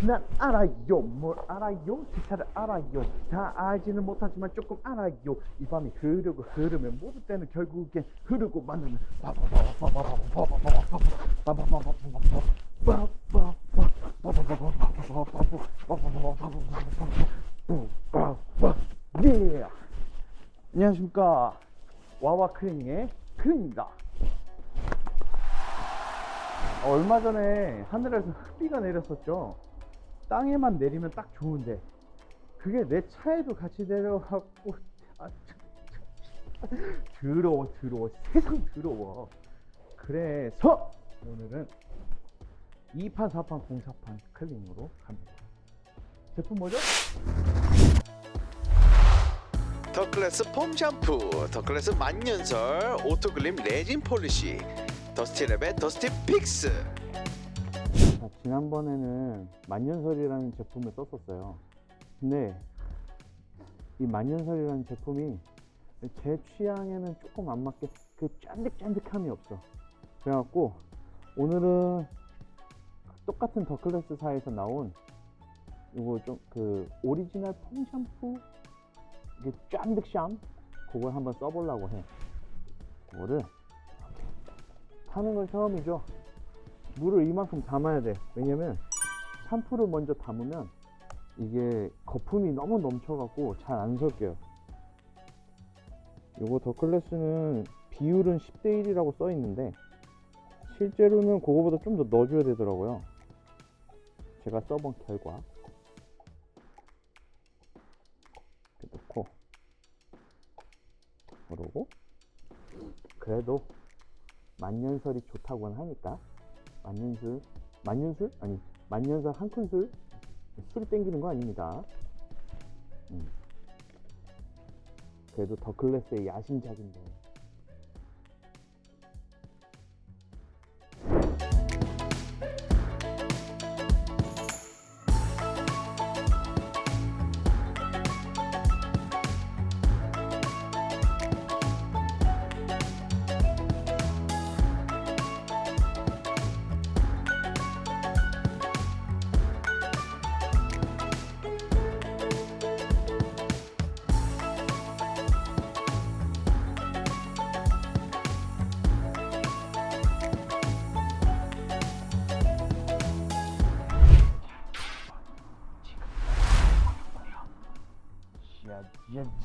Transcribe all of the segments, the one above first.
난 알아요 뭘 알아요 세차를 알아요 다 알지는 못하지만 조금 알아요 이 밤이 흐르고 흐르면 모두 때는 결국엔 흐르고 만드는 예 안녕하십니까 와와 클리닝의 클리닝입니다 얼마 전에 하늘에서 흑비가 내렸었죠. 땅에만 내리면 딱 좋은데 그게 내 차에도 같이 내려갖고 아. 더러워 더러워 세상 더러워. 그래서 오늘은 2판 4판 04판 클리닝으로 갑니다. 제품 뭐죠? 더클래스 폼 샴푸, 더클래스 만년설 오토글림 레진 폴리시, 더스티랩의 더스티 픽스. 자, 지난번에는 만년설이라는 제품을 썼었어요. 근데 이 만년설이라는 제품이 제 취향에는 조금 안 맞게 그 짠득짠득함이 없어. 그래갖고 오늘은 똑같은 더클래스사에서 나온 이거 좀 그 오리지널 폼 샴푸 이게 짠득샴 그걸 한번 써보려고 해. 그거를 하는 건 처음이죠. 물을 이만큼 담아야 돼. 왜냐면 샴푸를 먼저 담으면 이게 거품이 너무 넘쳐갖고 잘 안 섞여요. 요거 더 클래스는 비율은 10대 1이라고 써 있는데 실제로는 그거보다 좀 더 넣어줘야 되더라고요. 제가 써본 결과 이렇게 넣고 그러고 그래도 만년설이 좋다고는 하니까 만년술 만년술 아니 만년설 한 큰술 술이 땡기는 거 아닙니다. 음. 그래도 더 클래스의 야심작인데.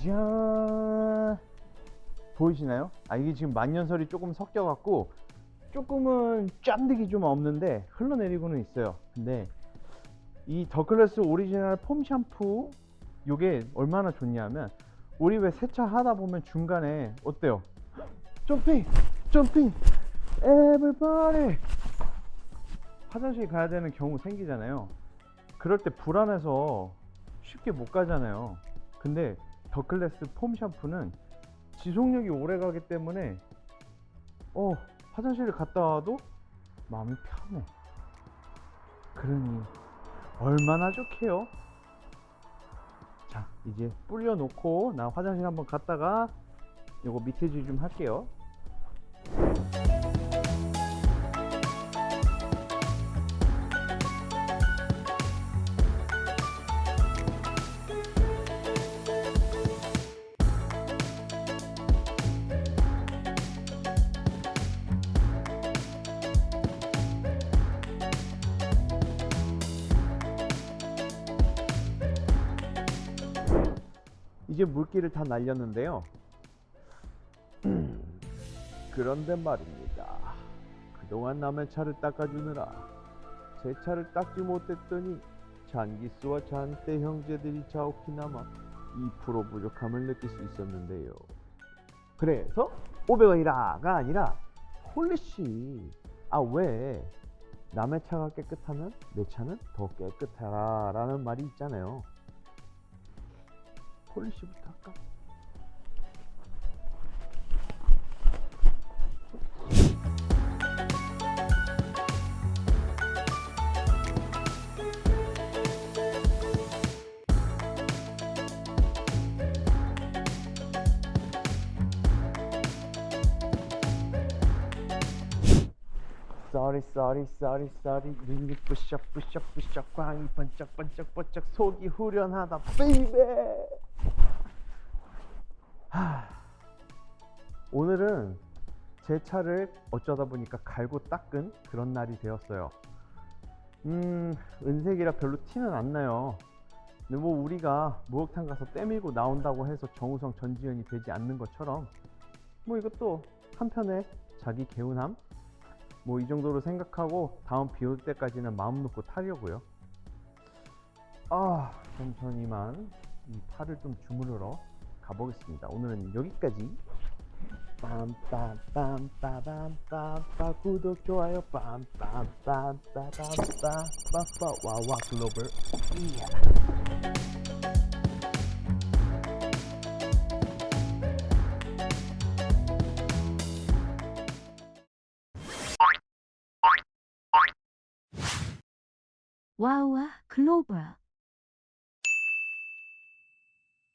짜자잔 보이시나요? 아 이게 지금 만년설이 조금 섞여갖고 조금은 짠득이 좀 없는데 흘러내리고는 있어요. 근데 이 더클래스 오리지널 폼 샴푸 요게 얼마나 좋냐면 우리 왜 세차 하다 보면 중간에 어때요? 점핑 점핑 에브리바디 화장실 가야 되는 경우 생기잖아요. 그럴 때 불안해서 쉽게 못 가잖아요. 근데 더클래스 폼 샴푸는 지속력이 오래 가기 때문에 어 화장실을 갔다 와도 마음이 편해. 그러니 얼마나 좋게요. 자 이제 불려놓고 나 화장실 한번 갔다가 요거 밑에질 좀 할게요. 이제 물기를 다 날렸는데요. 그런데 말입니다. 그동안 남의 차를 닦아주느라 제 차를 닦지 못했더니 잔기스와 잔때 형제들이 남아 2% 부족함을 느낄 수 있었는데요. 그래서 500원이라가 아니라 홀리씨 아왜 남의 차가 깨끗하면 내 차는 더 깨끗하라 라는 말이 있잖아요. 폴리시부터 할까? 쏘리 쏘리 쏘리 쏘리 눈이 부셔 부셔 부셔. 광이 번쩍 번쩍 번쩍 속이 후련하다 베이베 하, 오늘은 제 차를 어쩌다 보니까 갈고 닦은 그런 날이 되었어요. 음 은색이라 별로 티는 안 나요. 근데 뭐 우리가 목욕탕 가서 때밀고 나온다고 해서 정우성 전지현이 되지 않는 것처럼 뭐 이것도 한편의 자기 개운함? 뭐 이 정도로 생각하고 다음 비 올 때까지는 마음 놓고 타려고요. 아, 천천히만 이 팔을 좀 주무르러 가보겠습니다. 오늘은 여기까지. 빰빰빰빰빰빰빰 구독 좋아요 빰빰빰빰빰빰빰 와와 글로벌 이야. 와우와 글로벌